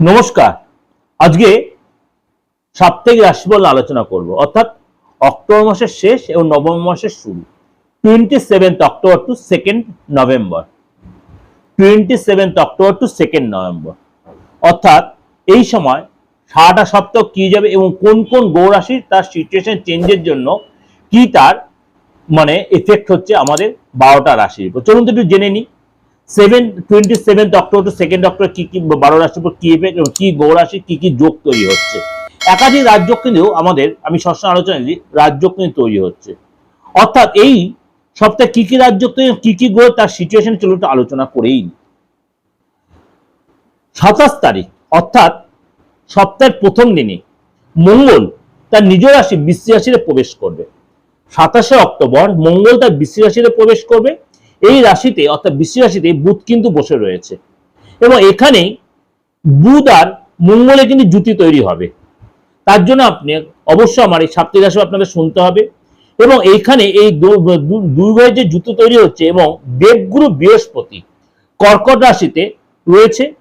নমস্কার। আজকে সাপ্তাহিক রাশিফল আলোচনা করব। অর্থাৎ অক্টোবর মাসের শেষ এবং নভেম্বর মাসের শুরু। Twenty seventh October to second November. Twenty seventh October to second November. অর্থাৎ এই সময় সারাটা সপ্তাহ কি যাবে এবং কোন কোন গৌর রাশির তার সিচুয়েশন চেঞ্জের জন্য কি তার মানে এফেক্ট হচ্ছে আমাদের বারোটা রাশির উপর। চলুন তো একটু জেনে নিই। Seven twenty seventh October second October কি কি বারো রাশির উপর কি এবং কি কি যোগ তৈরি হচ্ছে? একাধিক আমাদের, আমি সবসময় আলোচনা দিই তৈরি হচ্ছে। অর্থাৎ এই সপ্তাহে কি কি কি কি গ্রহ তার সিচুয়েশন আলোচনা করেই। সাতাশ তারিখ, অর্থাৎ সপ্তাহের প্রথম দিনে মঙ্গল তার নিজ রাশি বৃশ্চিক রাশিতে প্রবেশ করবে। সাতাশে অক্টোবর মঙ্গল তার বৃশ্চিক রাশিতে প্রবেশ করবে। এই রাশিতে, অর্থাৎ বৃশ্চিক রাশিতে বুধ কিন্তু বসে রয়েছে। এবং এখানেই বুধ আর মঙ্গলে কিন্তু জুতি তৈরি হবে। তার জন্য আপনি অবশ্যই আমার এই সাপ্তাহিক রাশি আপনাদের শুনতে হবে। এবং এইখানে এই দু- দু- দুই ভাইয়ের যে জুতো তৈরি হচ্ছে এবং দেবগুরু বৃহস্পতি কর্কট রাশিতে রয়েছে,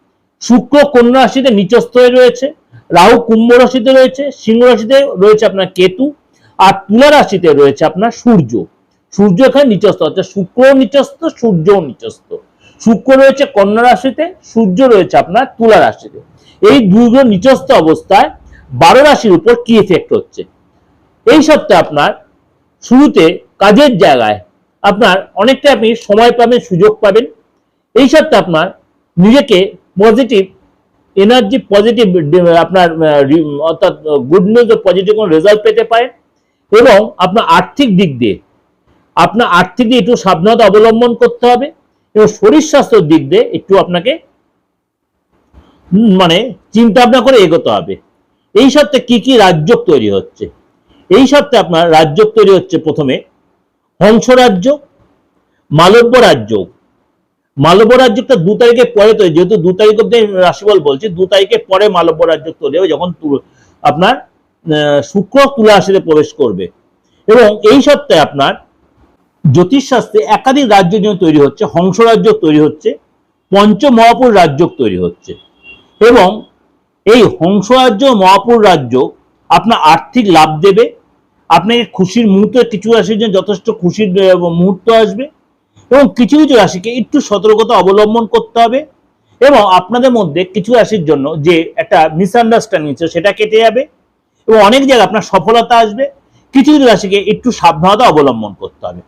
শুক্র কন্যা রাশিতে নিচস্থ হয়ে রয়েছে, রাহু কুম্ভ রাশিতে রয়েছে, সিংহ রাশিতে রয়েছে আপনার কেতু, আর তুলা রাশিতে রয়েছে আপনার সূর্য। সূর্য এখানে নিচস্থ, অর্থাৎ শুক্র নিচস্থ সূর্যও নিচস্থ। শুক্র রয়েছে কন্যা রাশিতে, সূর্য রয়েছে আপনার তুলা রাশিতে। এই দুটো নিচস্থ অবস্থায় বারো রাশির উপর কি এফেক্ট হচ্ছে? এই সপ্তাহে আপনার শুরুতে কাজের জায়গায় আপনার অনেকটা আপনি সময় পাবেন, সুযোগ পাবেন। এই সপ্তাহে আপনার নিজেকে পজিটিভ এনার্জি পজিটিভ আপনার, অর্থাৎ গুড নিউজ পজিটিভ কোনো রেজাল্ট পেতে পারেন। এবং আপনার আর্থিক দিক দিয়ে আপনার আর্থিক দিকে একটু সাবধানতা অবলম্বন করতে হবে এবং শরীর স্বাস্থ্যের দিক দিয়ে একটু আপনাকে মানে চিন্তা ভাবনা করে এগোতে হবে। এই সপ্তাহে কি কি রাজ্য তৈরি হচ্ছে? এই সপ্তাহে আপনার রাজ্য তৈরি হচ্ছে প্রথমে হংস রাজ্য, মালব্য রাজ্য। মালব্য রাজ্যটা দু তারিখে পরে তৈরি, যেহেতু দু তারিখ অব্দি রাশিফল বলছি, দু তারিখে পরে মালব্য রাজ্য তৈরি হবে যখন আপনার শুক্র তুলা রাশিতে প্রবেশ করবে। এবং এই সপ্তাহে আপনার জ্যোতিষশাস্ত্রে একাধিক রাজ্য যেমন তৈরি হচ্ছে হংস রাজ্য তৈরি হচ্ছে, পঞ্চমহাপুর রাজ্য তৈরি হচ্ছে। এবং এই হংস রাজ্য মহাপুর রাজ্য আপনার আর্থিক লাভ দেবে, আপনাকে খুশির মুহূর্তে কিছু রাশির জন্য যথেষ্ট খুশির মুহূর্ত আসবে এবং কিছু কিছু রাশিকে একটু সতর্কতা অবলম্বন করতে হবে এবং আপনাদের মধ্যে কিছু রাশির জন্য যে একটা মিসআন্ডারস্ট্যান্ডিং ছিল সেটা কেটে যাবে এবং অনেক জায়গায় আপনার সফলতা আসবে, কিছু কিছু রাশিকে একটু সাবধানতা অবলম্বন করতে হবে।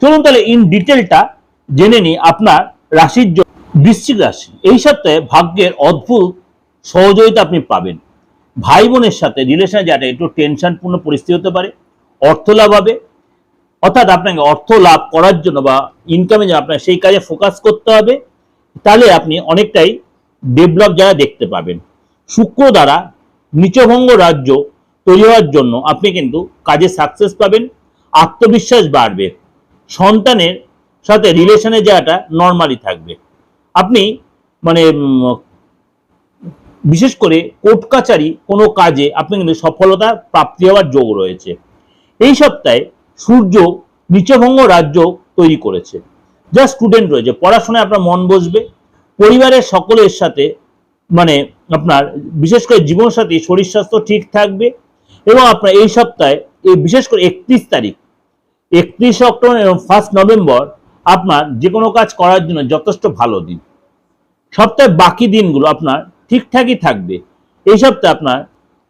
চলুন তাহলে ইন ডিটেলটা জেনে নিই আপনার রাশির বৃশ্চিক রাশি। এই সপ্তাহে ভাগ্যের অদ্ভুত সহযোগিতা আপনি পাবেন। ভাই বোনের সাথে রিলেশনে যাটা একটু টেনশনপূর্ণ পরিস্থিতি হতে পারে, অর্থ লাভ হবে। অর্থাৎ আপনাকে অর্থ লাভ করার জন্য বা ইনকামে জন্য আপনার সেই কাজে ফোকাস করতে হবে। তাহলে আপনি অনেকটাই ডেভেলপ যারা দেখতে পাবেন। শুক্র দ্বারা নিচভঙ্গ রাজ্য তৈরি হওয়ার জন্য আপনি কিন্তু কাজে সাকসেস পাবেন। আত্মবিশ্বাস বাড়বে। সন্তানের সাথে রিলেশনের জায়গাটা নর্মালি থাকবে। আপনি মানে বিশেষ করে কোর্ট কাচারি কোনো কাজে আপনি কিন্তু সফলতা প্রাপ্তি হওয়ার যোগ রয়েছে। এই সপ্তাহে সূর্য নিচভঙ্গ রাজ্য তৈরি করেছে। যা স্টুডেন্ট রয়েছে, পড়াশোনায় আপনার মন বসবে। পরিবারের সকলের সাথে মানে আপনার বিশেষ করে জীবনসাথী, শরীর স্বাস্থ্য ঠিক থাকবে। এবং আপনার এই সপ্তাহে, এই বিশেষ করে একত্রিশ তারিখ একত্রিশ অক্টোবর এবং ফার্স্ট নভেম্বর আপনার যে কোনো কাজ করার জন্য যথেষ্ট ভালো দিন। সপ্তাহে বাকি দিনগুলো আপনার ঠিকঠাকই থাকবে। এই সপ্তাহে আপনার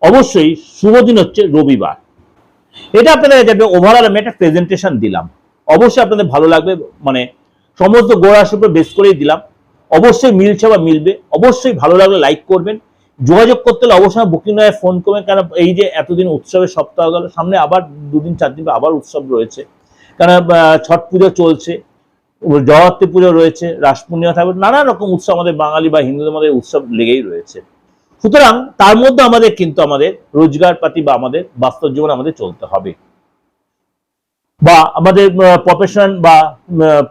অবশ্যই শুভ দিন হচ্ছে রবিবার। এটা আপনাদের যাবে ওভারঅল আমি একটা প্রেজেন্টেশন দিলাম। অবশ্যই আপনাদের ভালো লাগবে মানে সমস্ত গোড়ার উপর বেস করেই দিলাম। অবশ্যই মিলছে বা মিলবে, অবশ্যই ভালো লাগলে লাইক করবেন। যোগাযোগ করতে হলে অবশ্যই বুকিং নয় ফোন করবেন কারণ এই যে এতদিন উৎসবের সপ্তাহ গেল, সামনে আবার দুদিন, চার দিন আবার উৎসব রয়েছে। কারণ ছট পুজো চলছে জগত্রী পুজো রয়েছে, রাস পূর্ণিমা থাকবে, নানা রকম উৎসব আমাদের বাঙালি বা হিন্দুদের মধ্যে উৎসব লেগেই রয়েছে। সুতরাং তার মধ্যে আমাদের কিন্তু আমাদের রোজগার পাতি বা আমাদের বাস্তব জীবন আমাদের চলতে হবে। বা আমাদের প্রফেশন বা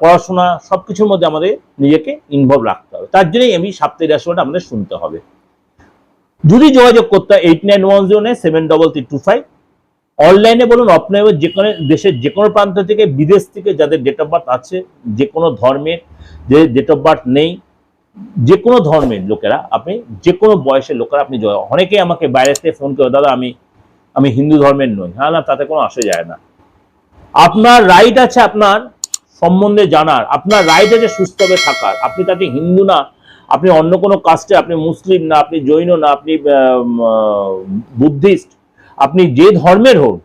পড়াশোনা সবকিছুর মধ্যে আমাদের নিজেকে ইনভলভ রাখতে হবে। তার জন্যই আমি সাপ্তাহিক রাশিফলটা আমাদের শুনতে হবে। যদি যোগাযোগ করতে হয় eight nine one zero nine seven double three two five অনলাইনে বলুন অফলাইনে যে কোনো দেশের যে কোনো প্রান্ত থেকে, বিদেশ থেকে যাদের ডেট অফ বার্থ আছে যে কোনো ধর্মের যে ডেট অফ বার্থ নেই যে কোনো ধর্মের লোকেরা, আপনি যে কোনো বয়সের লোকেরা, আপনি অনেকেই আমাকে বাইরে থেকে ফোন করে, দাদা, আমি আমি হিন্দু ধর্মের নই। হ্যাঁ না, তাতে কোনো আসে যায় না। আপনার রাইট আছে আপনার সম্বন্ধে জানার, আপনার রাইট আছে সুস্থভাবে থাকার। আপনি তাতে হিন্দু না আপনি অন্য কোনো কাস্টে আপনি মুসলিম না, আপনি জৈন না, আপনি বুদ্ধিস্ট, আপনি যে ধর্মের হোক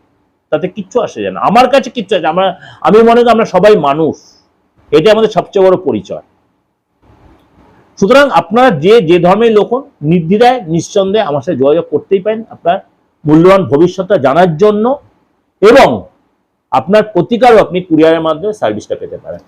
তাতে কিচ্ছু আসে যায় না। আমার কাছে কিচ্ছু আছে আমরা, আমি মনে করি আমরা সবাই মানুষ। এটা আমাদের সবচেয়ে বড় পরিচয়। সুতরাং আপনারা যে যে ধর্মের লোক নির্দ্বিধায়, নিঃসন্দেহে আমার সাথে যোগাযোগ করতেই পারেন আপনার মূল্যবান ভবিষ্যৎটা জানার জন্য এবং আপনার প্রতিকারও আপনি কুরিয়ারের মাধ্যমে সার্ভিসটা পেতে পারেন।